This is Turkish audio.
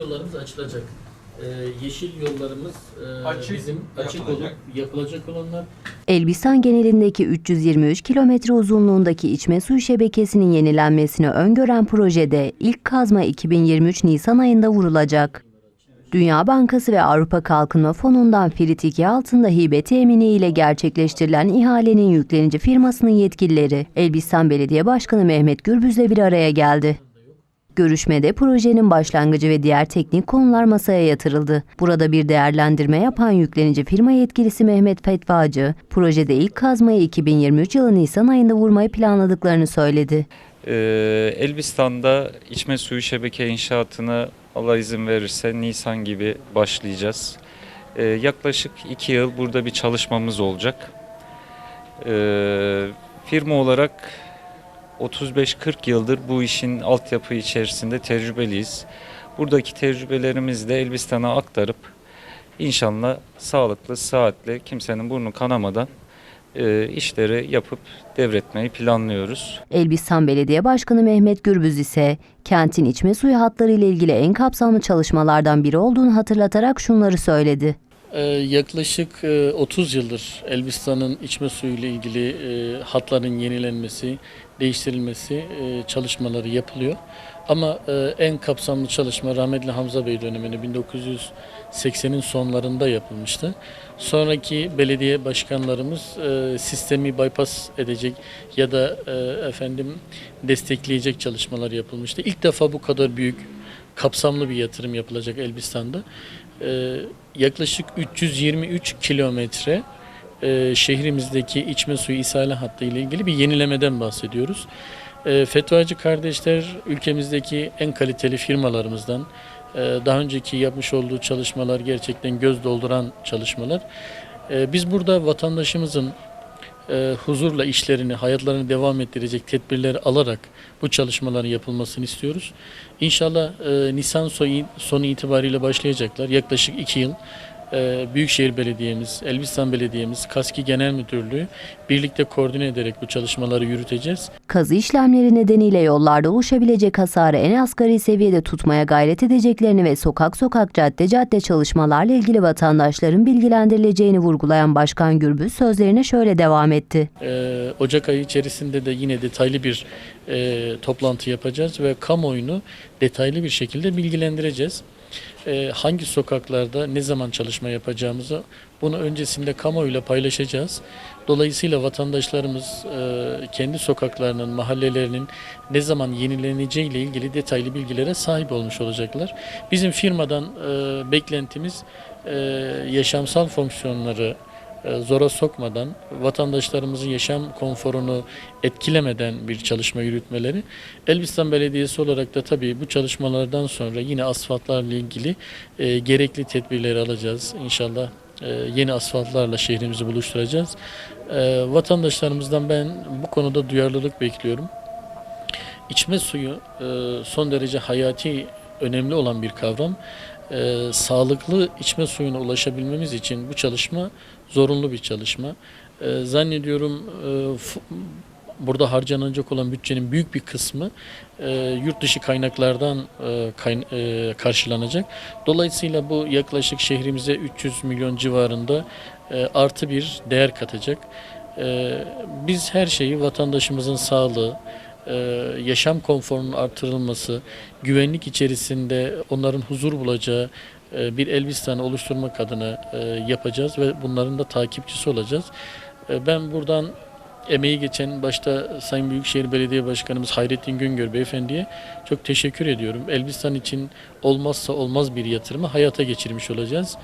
Yollarımız açılacak. Ee, yeşil yollarımız e, Açık bizim açık yapılacak. olup yapılacak olanlar. Elbistan genelindeki 323 kilometre uzunluğundaki içme suyu şebekesinin yenilenmesini öngören projede ilk kazma 2023 Nisan ayında vurulacak. Dünya Bankası ve Avrupa Kalkınma Fonu'ndan Filit 2 altında hibe temini ile gerçekleştirilen ihalenin yüklenici firmasının yetkilileri Elbistan Belediye Başkanı Mehmet Gürbüz'le bir araya geldi. Görüşmede projenin başlangıcı ve diğer teknik konular masaya yatırıldı. Burada bir değerlendirme yapan yüklenici firma yetkilisi Mehmet Fetvacı, projede ilk kazmayı 2023 yılı Nisan ayında vurmayı planladıklarını söyledi. Ee, Elbistan'da içme suyu şebeke inşaatına Allah izin verirse Nisan gibi başlayacağız. Ee, yaklaşık iki yıl burada bir çalışmamız olacak. Ee, firma olarak 35-40 yıldır bu işin altyapı içerisinde tecrübeliyiz. Buradaki tecrübelerimizi de Elbistan'a aktarıp inşallah sağlıklı, sıhhatle, kimsenin burnu kanamadan e, işleri yapıp devretmeyi planlıyoruz. Elbistan Belediye Başkanı Mehmet Gürbüz ise kentin içme suyu hatları ile ilgili en kapsamlı çalışmalardan biri olduğunu hatırlatarak şunları söyledi. Ee, yaklaşık e, 30 yıldır Elbistan'ın içme suyu ile ilgili e, hatların yenilenmesi, değiştirilmesi e, çalışmaları yapılıyor. Ama e, en kapsamlı çalışma rahmetli Hamza Bey döneminde 1980'in sonlarında yapılmıştı. Sonraki belediye başkanlarımız e, sistemi bypass edecek ya da e, efendim destekleyecek çalışmalar yapılmıştı. İlk defa bu kadar büyük kapsamlı bir yatırım yapılacak Elbistan'da. Ee, yaklaşık 323 kilometre e, şehrimizdeki içme suyu ishale hattı ile ilgili bir yenilemeden bahsediyoruz. E, Fetvacı kardeşler ülkemizdeki en kaliteli firmalarımızdan. E, daha önceki yapmış olduğu çalışmalar gerçekten göz dolduran çalışmalar. E, biz burada vatandaşımızın e, huzurla işlerini, hayatlarını devam ettirecek tedbirleri alarak bu çalışmaların yapılmasını istiyoruz. İnşallah e, Nisan sonu, itibariyle başlayacaklar. Yaklaşık iki yıl Büyükşehir Belediye'miz, Elbistan Belediye'miz, KASKİ Genel Müdürlüğü birlikte koordine ederek bu çalışmaları yürüteceğiz. Kazı işlemleri nedeniyle yollarda oluşabilecek hasarı en asgari seviyede tutmaya gayret edeceklerini ve sokak sokak cadde cadde çalışmalarla ilgili vatandaşların bilgilendirileceğini vurgulayan Başkan Gürbüz sözlerine şöyle devam etti. Ee, Ocak ayı içerisinde de yine detaylı bir e, toplantı yapacağız ve kamuoyunu detaylı bir şekilde bilgilendireceğiz. Ee, hangi sokaklarda ne zaman çalışma yapacağımızı bunu öncesinde kamuoyuyla paylaşacağız. Dolayısıyla vatandaşlarımız e, kendi sokaklarının, mahallelerinin ne zaman yenileneceği ile ilgili detaylı bilgilere sahip olmuş olacaklar. Bizim firmadan e, beklentimiz e, yaşamsal fonksiyonları e, zora sokmadan, vatandaşlarımızın yaşam konforunu etkilemeden bir çalışma yürütmeleri. Elbistan Belediyesi olarak da tabii bu çalışmalardan sonra yine asfaltlarla ilgili e, gerekli tedbirleri alacağız. İnşallah e, yeni asfaltlarla şehrimizi buluşturacağız. E, vatandaşlarımızdan ben bu konuda duyarlılık bekliyorum. İçme suyu e, son derece hayati önemli olan bir kavram. E, sağlıklı içme suyuna ulaşabilmemiz için bu çalışma zorunlu bir çalışma. E, zannediyorum e, burada harcanacak olan bütçenin büyük bir kısmı e, yurt dışı kaynaklardan e, kayn- e, karşılanacak. Dolayısıyla bu yaklaşık şehrimize 300 milyon civarında e, artı bir değer katacak. E, biz her şeyi vatandaşımızın sağlığı, e, yaşam konforunun artırılması, güvenlik içerisinde onların huzur bulacağı e, bir Elbistan'ı oluşturmak adına e, yapacağız ve bunların da takipçisi olacağız. Ben buradan emeği geçen başta Sayın Büyükşehir Belediye Başkanımız Hayrettin Güngör Beyefendi'ye çok teşekkür ediyorum. Elbistan için olmazsa olmaz bir yatırımı hayata geçirmiş olacağız.